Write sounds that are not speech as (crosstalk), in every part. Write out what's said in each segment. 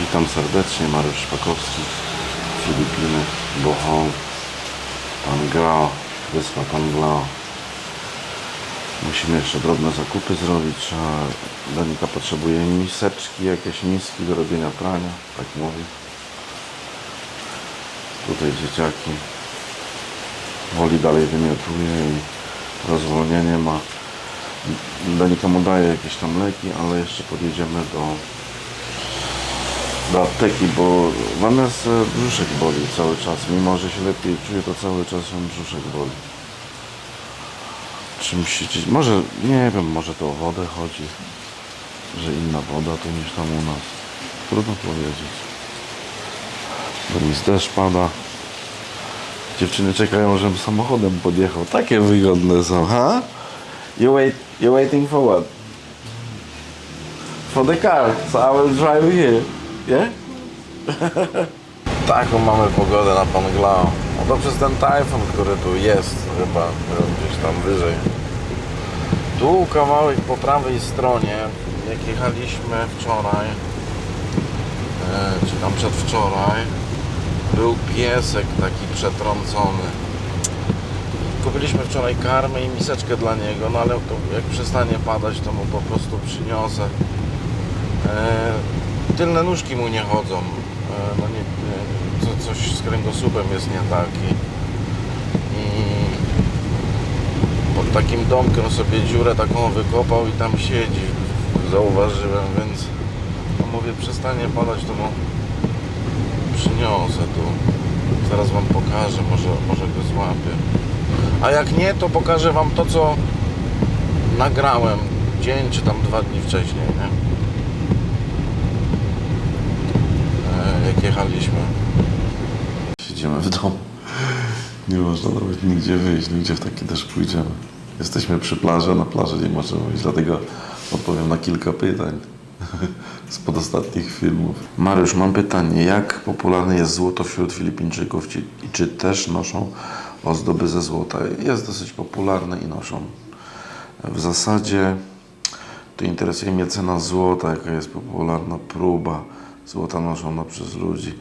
Witam serdecznie, Mariusz Szpakowski, Filipiny, Bohong, Pan Grao, wyspa Pan Glao. Musimy jeszcze drobne zakupy zrobić, Danika potrzebuje miseczki, jakieś miski do robienia prania, tak mówi. Tutaj dzieciaki. Woli dalej wymiotuje i rozwolnienie ma. Danika mu daje jakieś tam leki, ale jeszcze podjedziemy do do apteki, bo Vanessa brzuszek boli cały czas. Mimo, że się lepiej czuje, to cały czas ją brzuszek boli. Czymś się. Może, nie wiem, może to o wodę chodzi, że inna woda to niż tam u nas. Trudno powiedzieć. Bo nic deszcz pada. Dziewczyny czekają, żebym samochodem podjechał. Takie wygodne są, ha? You wait, you waiting for what? For the car, so I will drive here. Yeah? (laughs) Taką mamy pogodę na Panglao. No to przez ten tajfun, który tu jest, chyba gdzieś tam wyżej. Tu kawałek po prawej stronie, jak jechaliśmy wczoraj, e, czy tam przedwczoraj, był piesek taki przetrącony. Kupiliśmy wczoraj karmę i miseczkę dla niego, no ale jak przestanie padać, to mu po prostu przyniosę. E, tylne nóżki mu nie chodzą. E, no nie, nie, co, coś z kręgosłupem jest nie taki. I pod takim domkiem sobie dziurę taką wykopał i tam siedzi. Zauważyłem, więc no mówię, przestanie padać, to mu przyniosę tu. Zaraz wam pokażę, może, może go złapię. A jak nie, to pokażę wam to, co nagrałem dzień czy tam dwa dni wcześniej, nie? E, jak jechaliśmy. Siedzimy w domu. Nie można nawet nigdzie wyjść, nigdzie w taki deszcz pójdziemy. Jesteśmy przy plaży, na plaży nie możemy wyjść, dlatego odpowiem na kilka pytań (laughs) spod ostatnich filmów. Mariusz, mam pytanie. Jak popularne jest złoto wśród Filipińczyków i czy też noszą ozdoby ze złota? Jest dosyć popularne i noszą. W zasadzie to interesuje mnie cena złota, jaka jest popularna próba złota noszona przez ludzi.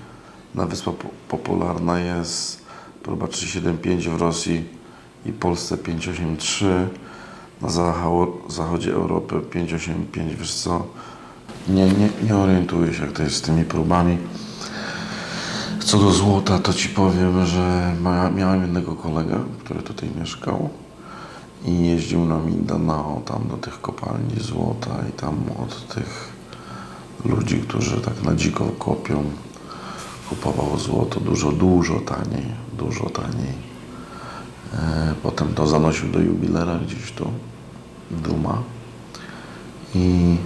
Na wyspach po- popularna jest próba 375 w Rosji i Polsce 583. Na zacho- zachodzie Europy 585, wiesz co? Nie, nie, nie orientuję się, jak to jest z tymi próbami. Co do złota, to ci powiem, że miałem jednego kolegę, który tutaj mieszkał i jeździł na Mindanao, tam do tych kopalni złota i tam od tych ludzi, którzy tak na dziko kopią, kupował złoto dużo, dużo taniej, dużo taniej. E, Potem to zanosił do jubilera gdzieś tu, Duma i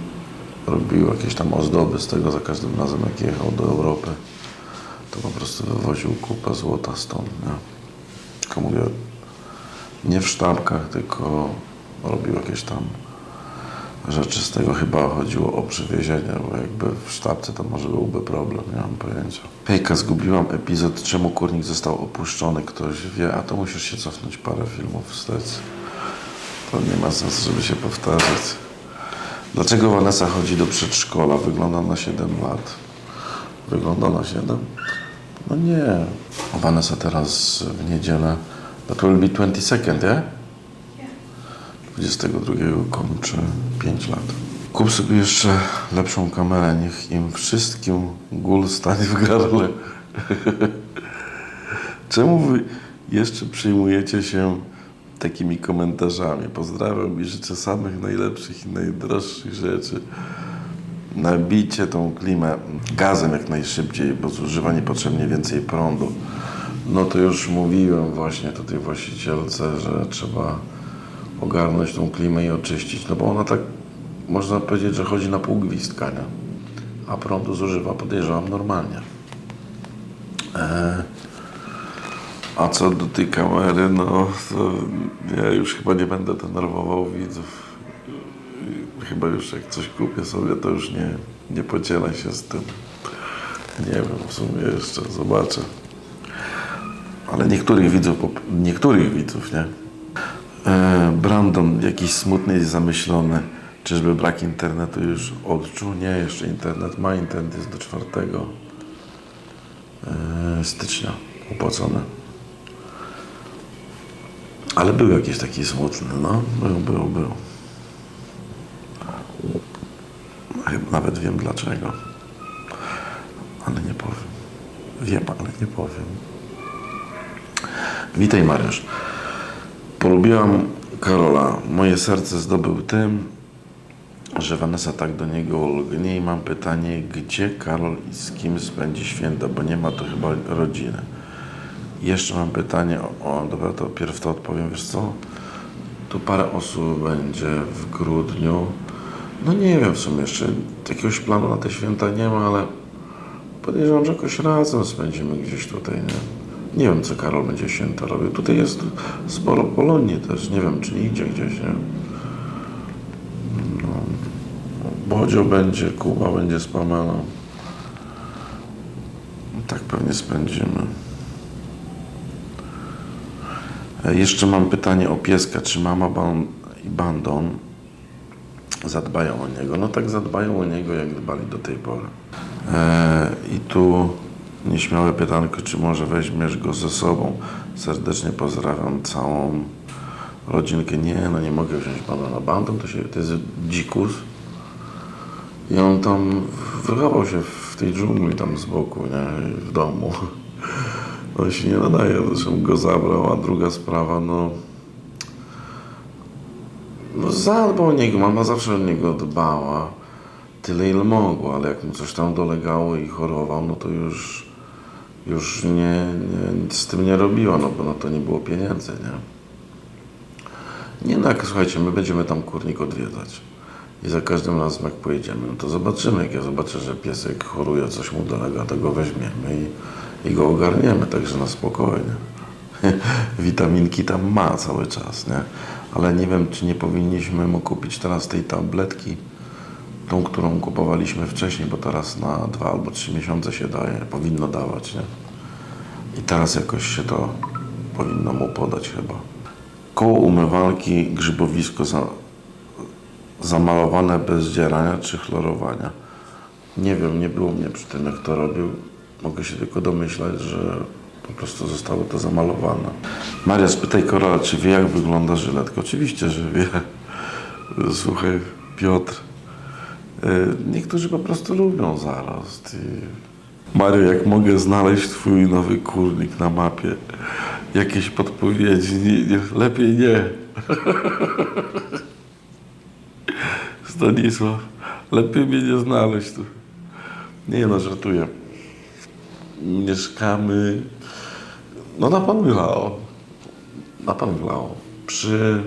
robił jakieś tam ozdoby z tego za każdym razem, jak jechał do Europy, to po prostu wywoził kupę złota stąd, nie? Tylko mówię, nie w sztabkach, tylko robił jakieś tam rzeczy z tego. Chyba chodziło o przywiezienie, bo jakby w sztabce to może byłby problem, nie mam pojęcia. Hejka, zgubiłam epizod, czemu kurnik został opuszczony, ktoś wie, a to musisz się cofnąć parę filmów wstecz. To nie ma sensu, żeby się powtarzać. Dlaczego Vanessa chodzi do przedszkola? Wygląda na 7 lat. Wygląda na 7? No nie. Vanessa teraz w niedzielę. That will be 22nd, yeah? 22 kończy 5 lat. Kup sobie jeszcze lepszą kamerę, niech im wszystkim gól stanie w gardle. (laughs) Czemu wy jeszcze przyjmujecie się takimi komentarzami? Pozdrawiam i życzę samych najlepszych i najdroższych rzeczy. Nabijcie tą klimę gazem jak najszybciej, bo zużywa niepotrzebnie więcej prądu. No to już mówiłem właśnie tutaj właścicielce, że trzeba ogarnąć tą klimę i oczyścić, no bo ona tak, można powiedzieć, że chodzi na pół gwizdka, nie? A prądu zużywa, podejrzewam, normalnie. E, a co do tej kamery, no to ja już chyba nie będę denerwował widzów. Chyba już jak coś kupię sobie, to już nie, nie podzielę się z tym. Nie wiem, w sumie jeszcze zobaczę. Ale niektórych widzów, niektórych widzów, nie? E, Brandon jakiś smutny i zamyślony. Czyżby brak internetu już odczuł? Nie, jeszcze internet ma. Internet jest do 4 e, stycznia opłacony. Ale był jakiś taki smutny, no. Był, był, był. Nawet wiem dlaczego. Ale nie powiem. Wiem, ale nie powiem. Witaj Mariusz. Polubiłam Karola. Moje serce zdobył tym, że Vanessa tak do niego lgnie i mam pytanie, gdzie Karol i z kim spędzi święta, bo nie ma to chyba rodziny. Jeszcze mam pytanie, o dobra, to pierw to odpowiem, wiesz co? Tu parę osób będzie w grudniu. No nie wiem w sumie jeszcze, jakiegoś planu na te święta nie ma, ale podejrzewam, że jakoś razem spędzimy gdzieś tutaj, nie? Nie wiem, co Karol będzie święta robił. Tutaj jest sporo Polonii też, nie wiem, czy nie idzie gdzieś, nie? No, Bodzio będzie, Kuba będzie z Pamelą. Tak pewnie spędzimy. E, Jeszcze mam pytanie o pieska. Czy mama ban- i Bandon zadbają o niego? No tak zadbają o niego, jak dbali do tej pory. E, I tu nieśmiałe pytanko, czy może weźmiesz go ze sobą? Serdecznie pozdrawiam całą rodzinkę. Nie, no nie mogę wziąć Bandona. Bandon to, się, to jest dzikus. I on tam wychował się w tej dżungli tam z boku, nie? w domu. (laughs) On się nie nadaje, zresztą go zabrał, a druga sprawa, no... No zadbał o niego, mama zawsze o niego dbała. Tyle ile mogła, ale jak mu coś tam dolegało i chorował, no to już... Już nie, nie, nic z tym nie robiła, no bo na to nie było pieniędzy, nie? Nie tak, słuchajcie, my będziemy tam kurnik odwiedzać. I za każdym razem jak pojedziemy, no to zobaczymy. Jak ja zobaczę, że piesek choruje, coś mu dolega, to go weźmiemy i, i go ogarniemy, także na spokojnie. (laughs) Witaminki tam ma cały czas, nie? Ale nie wiem, czy nie powinniśmy mu kupić teraz tej tabletki, tą, którą kupowaliśmy wcześniej, bo teraz na dwa albo trzy miesiące się daje, powinno dawać, nie? I teraz jakoś się to powinno mu podać chyba. Koło umywalki, grzybowisko za, zamalowane bez zdzierania czy chlorowania. Nie wiem, nie było mnie przy tym, jak to robił. Mogę się tylko domyślać, że po prostu zostało to zamalowane. Maria, spytaj Korola, czy wie, jak wygląda żyletka. Oczywiście, że wie. Słuchaj, Piotr, niektórzy po prostu lubią zarost. I... Mario, jak mogę znaleźć twój nowy kurnik na mapie? Jakieś podpowiedzi? Nie, nie, lepiej nie. (laughs) Stanisław, lepiej mnie nie znaleźć tu. Nie no, żartuję. Mieszkamy no na Pan Wylao. Na Pan Wylao. Przy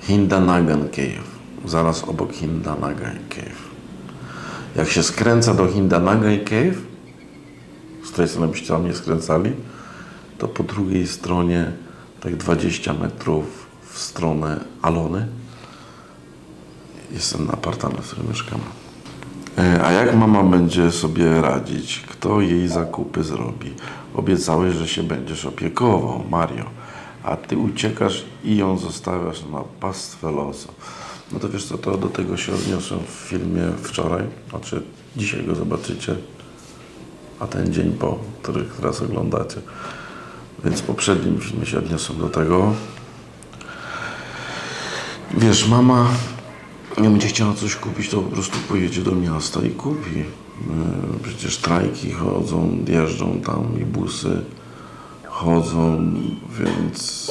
Hindanagan Cave. Zaraz obok Hindanagan Cave. Jak się skręca do Hindanagan Cave, z której strony byście tam nie skręcali, to po drugiej stronie, tak 20 metrów w stronę Alony, jest ten apartament, w którym mieszkamy. E, A jak mama będzie sobie radzić? Kto jej zakupy zrobi? Obiecałeś, że się będziesz opiekował, Mario. A ty uciekasz i ją zostawiasz na pastwę losu. No to wiesz co, to do tego się odniosłem w filmie wczoraj. Znaczy, dzisiaj go zobaczycie. A ten dzień po, który teraz oglądacie. Więc w poprzednim filmie się odniosłem do tego. Wiesz, mama jak będzie chciała coś kupić, to po prostu pojedzie do miasta i kupi. Yy, Przecież trajki chodzą, jeżdżą tam i busy chodzą, więc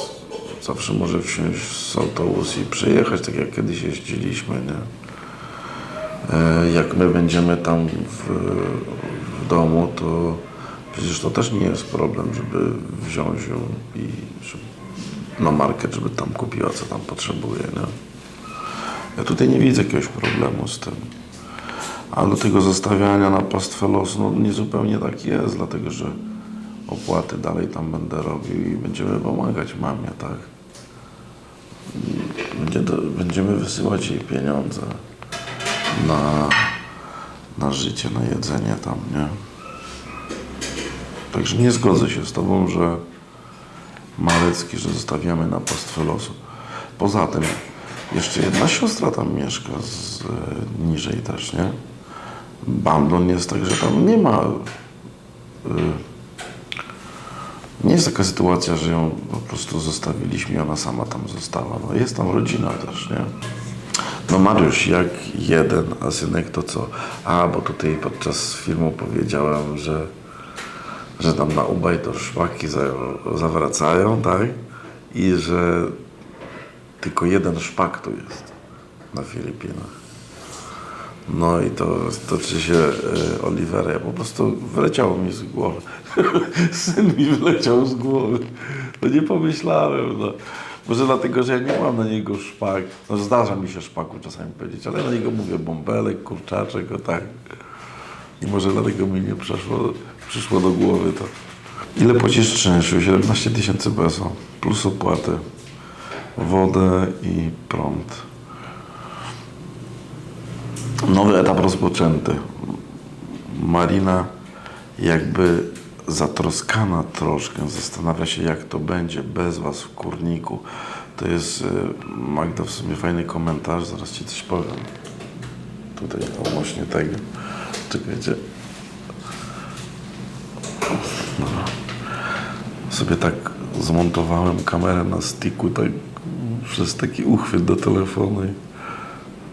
zawsze może wsiąść z autobus i przejechać, tak jak kiedyś jeździliśmy, nie? E, Jak my będziemy tam w, w domu, to przecież to też nie jest problem, żeby wziąć ją i żeby, na market, żeby tam kupiła, co tam potrzebuje, nie? Ja tutaj nie widzę jakiegoś problemu z tym. A do tego zostawiania na pastwę losu, no nie zupełnie tak jest, dlatego że opłaty dalej tam będę robił i będziemy pomagać mamie, tak? Będziemy wysyłać jej pieniądze na, na życie, na jedzenie tam, nie? Także nie zgodzę się z Tobą, że Marecki, że zostawiamy na pastwę losu. Poza tym, Jeszcze jedna siostra tam mieszka z, e, niżej też, nie? Bandon jest tak, że tam nie ma... Y, nie jest taka sytuacja, że ją po prostu zostawiliśmy i ona sama tam została. No jest tam rodzina też, nie? No Mariusz, jak jeden, a synek to co? A, bo tutaj podczas filmu powiedziałem, że, że tam na Ubaj to szpaki za, zawracają, tak? I że tylko jeden szpak tu jest na Filipinach. No i to toczy się Olivera. Ja po prostu wyleciało mi z głowy. (laughs) Syn mi wyleciał z głowy. No nie pomyślałem. No. Może dlatego, że ja nie mam na niego szpak. No zdarza mi się szpaku czasami powiedzieć, ale na niego mówię bąbelek, kurczaczek, o tak. I może dlatego mi nie przeszło, przyszło do głowy to. Ile płacisz czynszu? 17 tysięcy peso. Plus opłaty. Wodę i prąd. Nowy etap rozpoczęty. Marina jakby zatroskana troszkę, zastanawia się jak to będzie bez Was w kurniku. To jest, y, Magda, w sumie fajny komentarz, zaraz Ci coś powiem. Tutaj odnośnie tego. Czekajcie. Dobra. Sobie tak zmontowałem kamerę na sticku, tak przez taki uchwyt do telefonu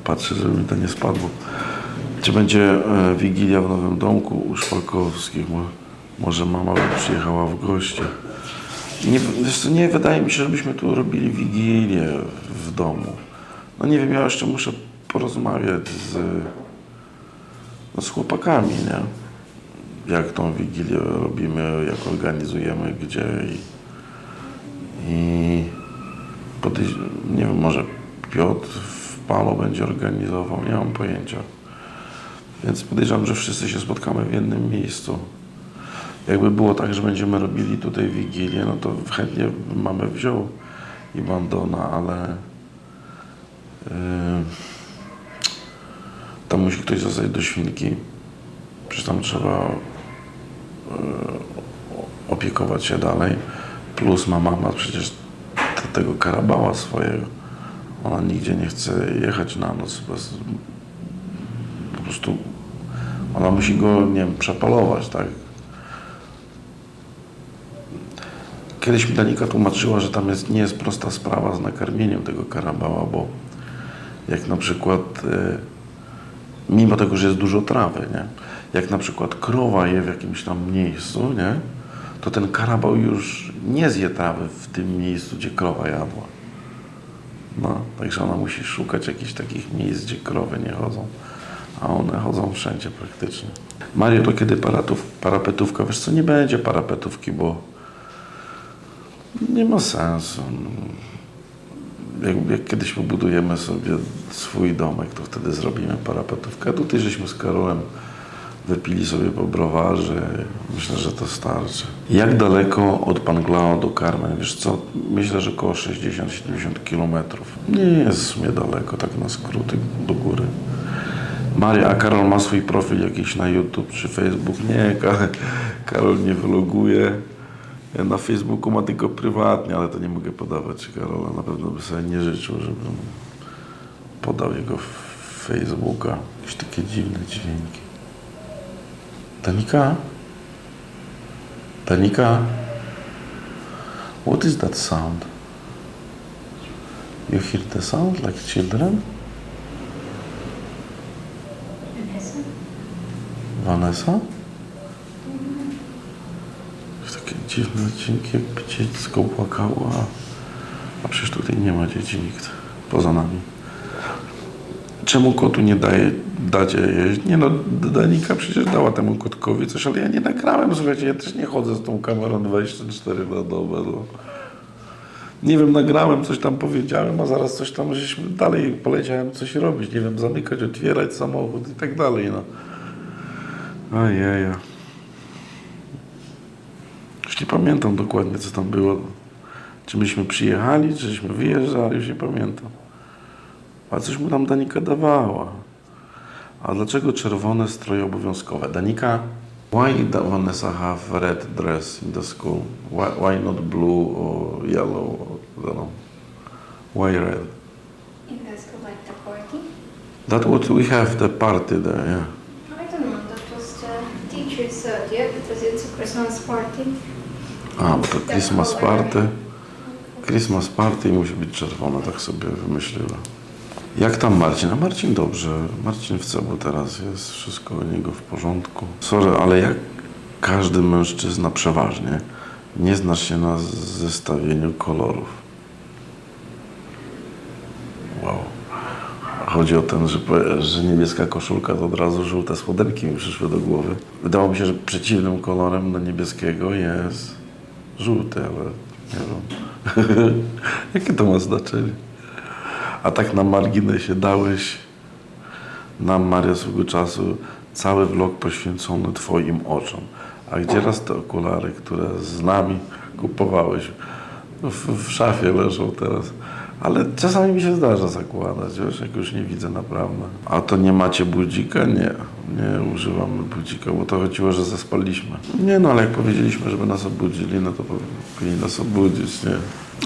patrzę, żeby mi to nie spadło. Czy będzie e, Wigilia w Nowym Domku u Szpakowskich? Mo, może mama by przyjechała w gości. Nie, nie wydaje mi się, żebyśmy tu robili Wigilię w domu. No nie wiem, ja jeszcze muszę porozmawiać z, no, z chłopakami, nie? Jak tą Wigilię robimy, jak organizujemy, gdzie i, i podejrz- nie wiem, może Piotr Palo będzie organizował, nie mam pojęcia. Więc podejrzewam, że wszyscy się spotkamy w jednym miejscu. Jakby było tak, że będziemy robili tutaj Wigilię, no to chętnie mamy wziął i bandona, ale yy, tam musi ktoś zostać do świnki. Przecież tam trzeba yy, opiekować się dalej. Plus ma mama przecież tego karabała swojego. Ona nigdzie nie chce jechać na noc. Po prostu ona musi go, nie wiem, przepalować, tak? Kiedyś mi Danika tłumaczyła, że tam jest, nie jest prosta sprawa z nakarmieniem tego karabała, bo jak na przykład, e, mimo tego, że jest dużo trawy, nie? Jak na przykład krowa je w jakimś tam miejscu, nie? To ten karabał już nie zje trawy w tym miejscu, gdzie krowa jadła. No, także ona musi szukać jakichś takich miejsc, gdzie krowy nie chodzą, a one chodzą wszędzie praktycznie. Mario, to kiedy paratów, parapetówka? Wiesz co, nie będzie parapetówki, bo nie ma sensu. Jak, jak kiedyś pobudujemy sobie swój domek, to wtedy zrobimy parapetówkę. Tutaj żeśmy z Karolem wypili sobie po browarze. Myślę, że to starczy. Jak daleko od Panglao do Carmen? Wiesz co, myślę, że około 60-70 kilometrów. Nie jest w sumie daleko, tak na skróty do góry. Maria, a Karol ma swój profil jakiś na YouTube czy Facebook? Nie, Ka- Karol nie vloguje. Na Facebooku ma tylko prywatnie, ale to nie mogę podawać Karola. Na pewno by sobie nie życzył, żebym podał jego Facebooka. Jakieś takie dziwne dźwięki. Danika? Danika? What is that sound? You hear the sound like children? Vanessa? Jakieś takie dziwne dźwięki, jakby dziecko płakało, a przecież tutaj nie ma dzieci nikt poza nami. Czemu kotu nie daje, dacie jeść? Nie no, Danika przecież dała temu kotkowi coś, ale ja nie nagrałem, słuchajcie, ja też nie chodzę z tą kamerą 24 na dobę. No. Nie wiem, nagrałem, coś tam powiedziałem, a zaraz coś tam, żeśmy dalej poleciałem coś robić, nie wiem, zamykać, otwierać samochód i tak dalej, no. Ojeja. Już nie pamiętam dokładnie, co tam było. Czy myśmy przyjechali, czy żeśmy wyjeżdżali, już nie pamiętam. A coś mu tam Danika dawała. A dlaczego czerwone stroje obowiązkowe? Danika, why da Vanessa have red dress in the school? Why, why not blue or yellow? Or, I don't know. Why red? In the That what we have the party there, yeah. I don't know, that was the teacher said, yeah, because it's a Christmas party. A, bo to Christmas party. Christmas party i musi być czerwone, tak sobie wymyśliła. Jak tam Marcin? A Marcin dobrze. Marcin w cebu teraz jest, wszystko u niego w porządku. Sorry, ale jak każdy mężczyzna przeważnie, nie znasz się na zestawieniu kolorów. Wow. Chodzi o ten, że, że niebieska koszulka to od razu żółte spodenki mi przyszły do głowy. Wydało mi się, że przeciwnym kolorem do niebieskiego jest żółty, ale nie wiem. (laughs) Jakie to ma znaczenie? A tak na marginesie dałeś nam, Maria, swego czasu cały vlog poświęcony Twoim oczom. A gdzie raz te okulary, które z nami kupowałeś? W, w szafie leżą teraz. Ale czasami mi się zdarza zakładać, wiesz, jak już nie widzę naprawdę. A to nie macie budzika? Nie, nie używamy budzika, bo to chodziło, że zaspaliśmy. Nie no, ale jak powiedzieliśmy, żeby nas obudzili, no to powinni nas obudzić, nie?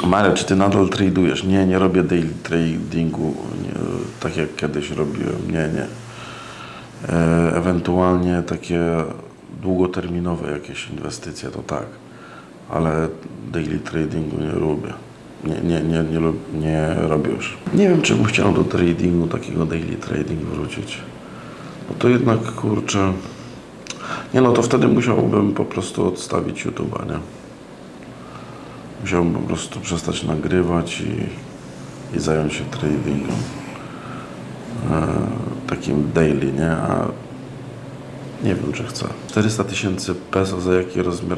Maria, czy ty nadal tradujesz? Nie, nie robię daily tradingu, nie, tak jak kiedyś robiłem. Nie, nie. E, ewentualnie takie długoterminowe jakieś inwestycje, to tak. Ale daily tradingu nie lubię. Nie, nie, nie, nie, nie robię już. Nie wiem, czy bym chciał do tradingu, takiego daily trading wrócić. Bo to jednak, kurczę... Nie no, to wtedy musiałbym po prostu odstawić YouTube'a, nie? Musiałbym po prostu przestać nagrywać i, i zająć się tradingiem. E, takim daily, nie? A nie wiem, czy chcę. 400 tysięcy peso za jaki rozmiar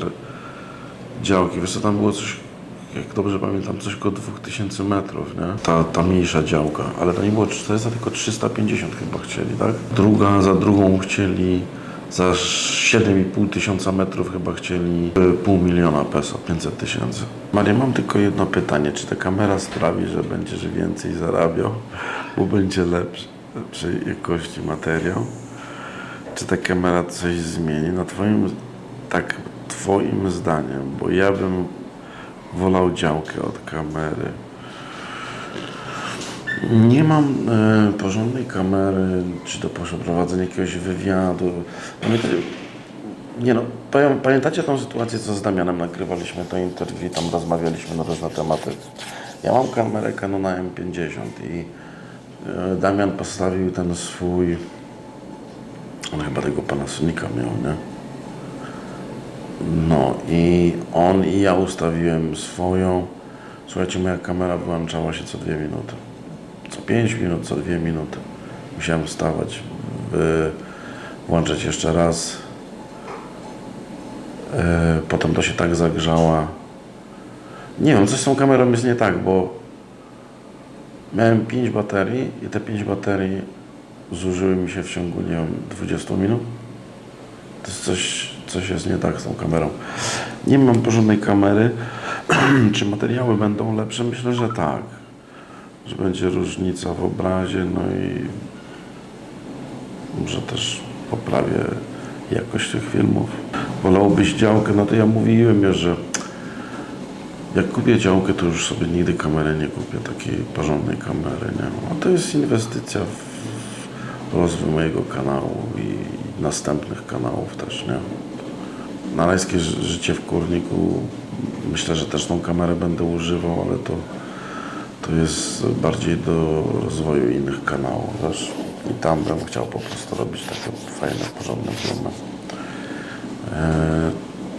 działki? Wiesz co, tam było coś, jak dobrze pamiętam, coś około 2000 metrów, nie? Ta, ta mniejsza działka, ale to nie było 400, tylko 350 chyba chcieli, tak? Druga, za drugą chcieli, za 7,5 tysiąca metrów chyba chcieli pół miliona peso, 500 tysięcy. Maria, mam tylko jedno pytanie, czy ta kamera sprawi, że będziesz więcej zarabiał, bo będzie lepszy, lepszej jakości materiał? Czy ta kamera coś zmieni? No twoim, tak, twoim zdaniem, bo ja bym wolał działkę od kamery. Nie mam e, porządnej kamery, czy do przeprowadzenia jakiegoś wywiadu. Pamiętacie, nie no, pamię- pamiętacie tą sytuację, co z Damianem nagrywaliśmy to interview, tam rozmawialiśmy na różne tematy. Ja mam kamerę Canona M50 i e, Damian postawił ten swój, on chyba tego Panasonica miał, nie? No i on i ja ustawiłem swoją. Słuchajcie, moja kamera wyłączała się co dwie minuty. Co 5 minut, co dwie minuty. Musiałem wstawać, by włączyć jeszcze raz. E, Potem to się tak zagrzała. Nie wiem, coś z tą kamerą jest nie tak, bo miałem 5 baterii i te 5 baterii zużyły mi się w ciągu, nie wiem, 20 minut. To jest coś, coś jest nie tak z tą kamerą. Nie mam porządnej kamery. (clears throat) Czy materiały będą lepsze? Myślę, że tak. Że będzie różnica w obrazie, no i może też poprawię jakość tych filmów. Wolałbyś działkę? No to ja mówiłem już, że jak kupię działkę, to już sobie nigdy kamery nie kupię, takiej porządnej kamery, nie? A to jest inwestycja w rozwój mojego kanału i następnych kanałów też, nie? Nalajskie ży- życie w kurniku, myślę, że też tą kamerę będę używał, ale to, to jest bardziej do rozwoju innych kanałów, wiesz? I tam bym chciał po prostu robić takie fajne, porządne filmy. E,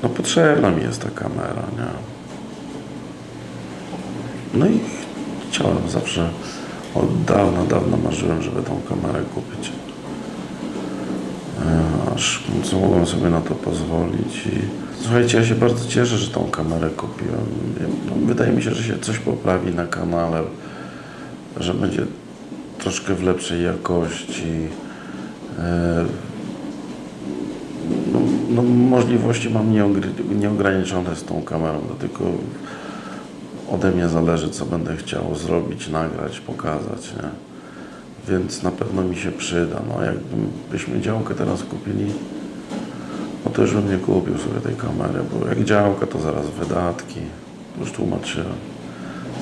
no potrzebna mi jest ta kamera, nie? No i chciałem zawsze, od dawna, dawna marzyłem, żeby tą kamerę kupić. Aż co mogłem sobie na to pozwolić i słuchajcie, ja się bardzo cieszę, że tą kamerę kupiłem. No, Wydaje mi się, że się coś poprawi na kanale, że będzie troszkę w lepszej jakości. E, No, no, możliwości mam nieograniczone z tą kamerą, to tylko ode mnie zależy, co będę chciał zrobić, nagrać, pokazać, nie? Więc na pewno mi się przyda. No, jakbyśmy działkę teraz kupili, no to już bym nie kupił sobie tej kamery, bo jak działka, to zaraz wydatki, już tłumaczyłem.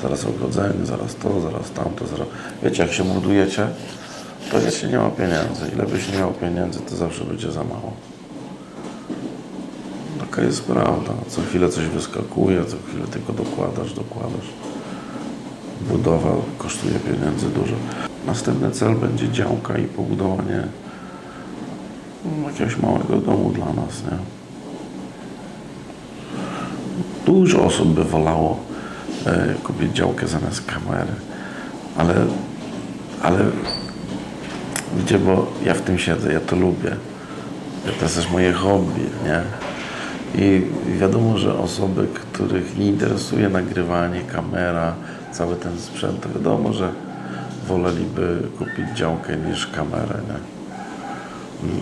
Zaraz ogrodzenie, zaraz to, zaraz tamto, zaraz... Wiecie, jak się budujecie, Powiedzieć się nie ma pieniędzy. Ile byś nie miał pieniędzy, to zawsze będzie za mało. Taka jest prawda. Co chwilę coś wyskakuje, co chwilę tylko dokładasz, dokładasz. Budowa kosztuje pieniędzy dużo. Następny cel będzie działka i pobudowanie mm, jakiegoś małego domu dla nas, nie? Dużo osób by wolało e, kupić działkę zamiast kamery, ale, ale gdzie, bo ja w tym siedzę, ja to lubię. To jest też moje hobby, nie? I wiadomo, że osoby, których nie interesuje nagrywanie, kamera, cały ten sprzęt, to wiadomo, że woleliby kupić działkę niż kamerę, nie?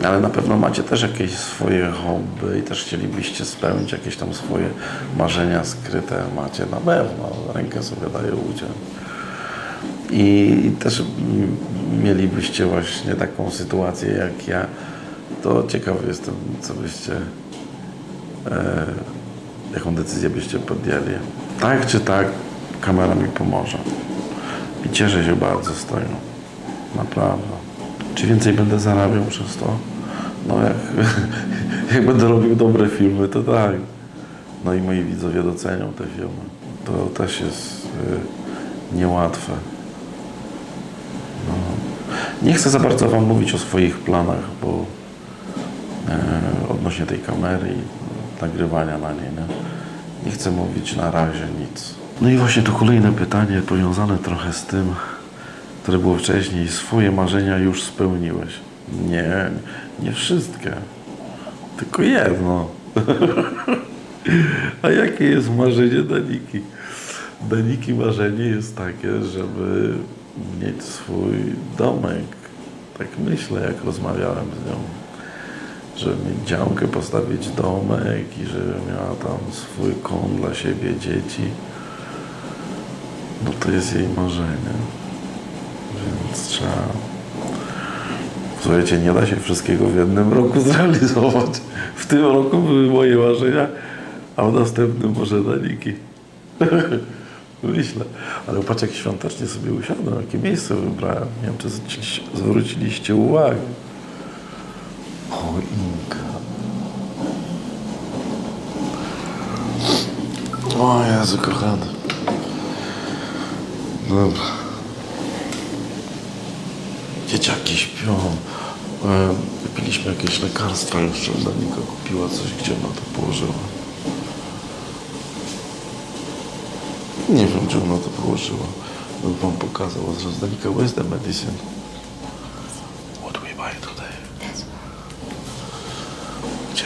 Ale na pewno macie też jakieś swoje hobby i też chcielibyście spełnić jakieś tam swoje marzenia skryte. Macie na pewno, rękę sobie daje udział. I też mielibyście właśnie taką sytuację jak ja, to ciekawy jestem, co byście, e, jaką decyzję byście podjęli. Tak czy tak, kamera mi pomoże. I cieszę się bardzo z tego. Naprawdę. Czy więcej będę zarabiał przez to? No jak, (laughs) jak będę robił dobre filmy, to tak. No i moi widzowie docenią te filmy. To też jest y, niełatwe. No. Nie chcę za bardzo Wam mówić o swoich planach, bo e, odnośnie tej kamery i nagrywania na niej, nie? nie chcę mówić na razie nic. No i właśnie to kolejne pytanie powiązane trochę z tym, które było wcześniej. Swoje marzenia już spełniłeś? Nie, nie wszystkie. Tylko jedno. (laughs) A jakie jest marzenie Daniki? Daniki marzenie jest takie, żeby mieć swój domek. Tak myślę, jak rozmawiałem z nią. Żeby mieć działkę, postawić domek i żeby miała tam swój kąt dla siebie, dzieci. No to jest jej marzenie. Więc trzeba... Słuchajcie, nie da się wszystkiego w jednym roku (laughs) zrealizować. W tym roku były moje marzenia, a w następnym może Daniki. (laughs) Myślę. Ale patrz, jak świątecznie sobie usiadłem, jakie miejsce wybrałem. Nie wiem, czy zwróciliście uwagę. Choinka. O Jezu, kochany. Dobra. Dzieciaki śpią. E, Wypiliśmy jakieś lekarstwa jeszcze. Danika kupiła coś, gdzie ona to położyła. Nie wiem, gdzie ona to położyła. Bym wam pokazał. Zaraz Danika, where's the medicine? What we buy today? Gdzie?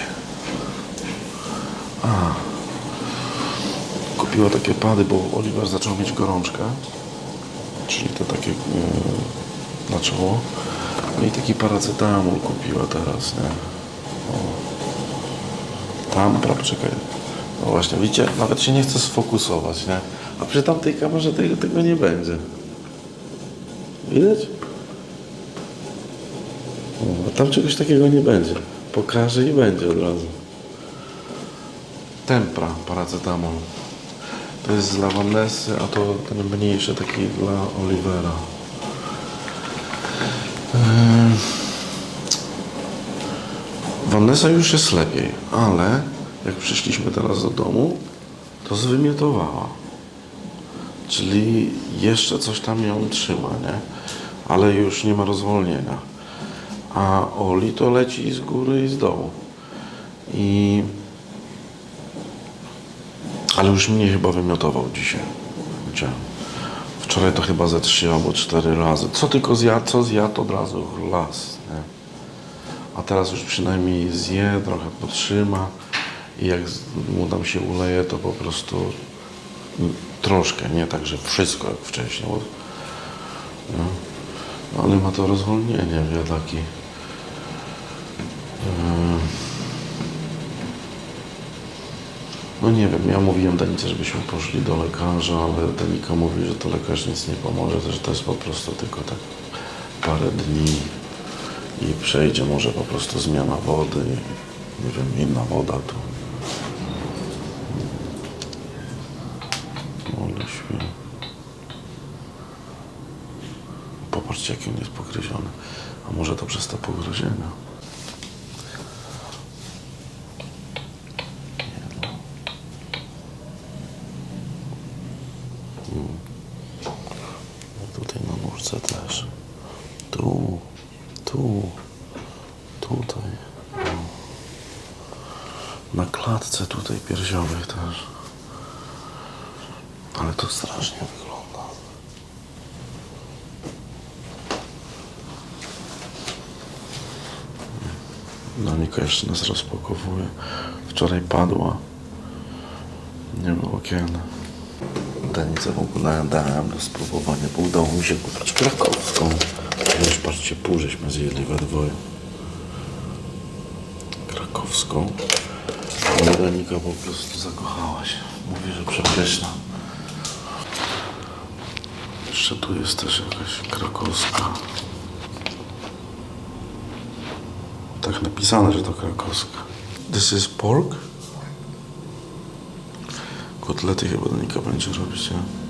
A. Kupiła takie pady, bo Oliver zaczął mieć gorączkę. Czyli te takie e, na czoło. No i taki paracetamol kupiła teraz, nie? O. Tam, pra, czekaj. No właśnie, widzicie, nawet się nie chce sfokusować, nie? A przy tamtej kamerze tego, tego nie będzie. Widać? O, a tam czegoś takiego nie będzie. Pokażę i będzie od razu. Tempra, paracetamol. To jest dla Vanessy, a to ten mniejszy taki dla Olivera. Vanessa już jest lepiej, ale jak przyszliśmy teraz do domu, to zwymiotowała. Czyli jeszcze coś tam ją trzyma, nie? Ale już nie ma rozwolnienia. A Oli to leci z góry i z dołu. I ale już mnie chyba wymiotował dzisiaj. Wczoraj to chyba ze trzy albo cztery razy. Co tylko zjadł, co zjadł od razu las. Nie? A teraz już przynajmniej zje, trochę potrzyma i jak mu tam się uleje, to po prostu troszkę, nie tak, że wszystko jak wcześniej. Bo, no. Ale ma to rozwolnienie, wie, No nie wiem, ja mówiłem Danice, żebyśmy poszli do lekarza, ale Danika mówi, że to lekarz nic nie pomoże, że to jest po prostu tylko tak parę dni i przejdzie może po prostu zmiana wody, nie wiem, inna woda tu. Ale śpi. Popatrzcie, jaki on jest pogryziony. A może to przez te pogryzienia? Nie no. Mm. No Tutaj na nóżce też. Tu, tu, tutaj. No. Na klatce tutaj piersiowej też. Ale to strasznie wygląda. Jeszcze nas rozpakowuje. Wczoraj padła. Nie było kiedy. Danicę w ogóle dałem do spróbowania, bo udało mi się kupić krakowską. Już patrzcie, pół żeśmy zjedli we dwoje. Krakowską. Danika po prostu zakochała się. Mówi, że przepyszna. Jeszcze tu jest też jakaś krakowska. Tak napisane, że to krakowska. This is pork? Kotlety chyba Danika będzie robić, nie?